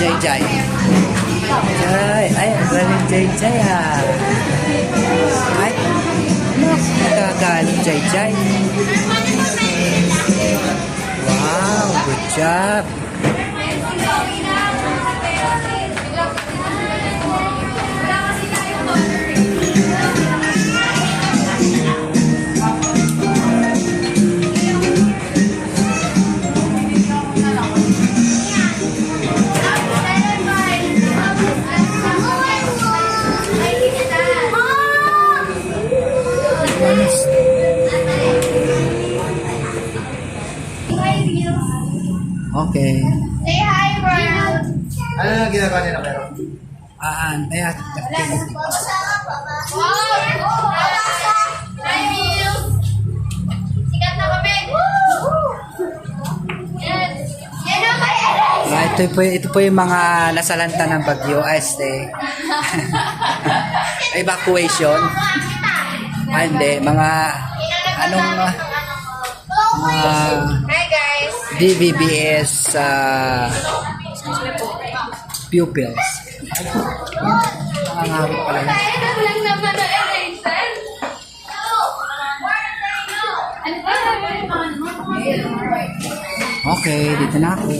Chạy chạy. Trời ấy quên chơi chạy à. Nakagaling Jay Jay. Wow, good job. Okay. Say hi, world! Ano na ginagawa nila pero? Ah, ay, activity. Wow! Sikat na kami! Yan! Yan ang may! Ah, ito po, ito po yung mga nasalanta ng bagyo. Ah, este. Evacuation. Ah, hindi. Mga, anong, mga BBBS uh, pupils. Ang pala. Okay, dito na ako.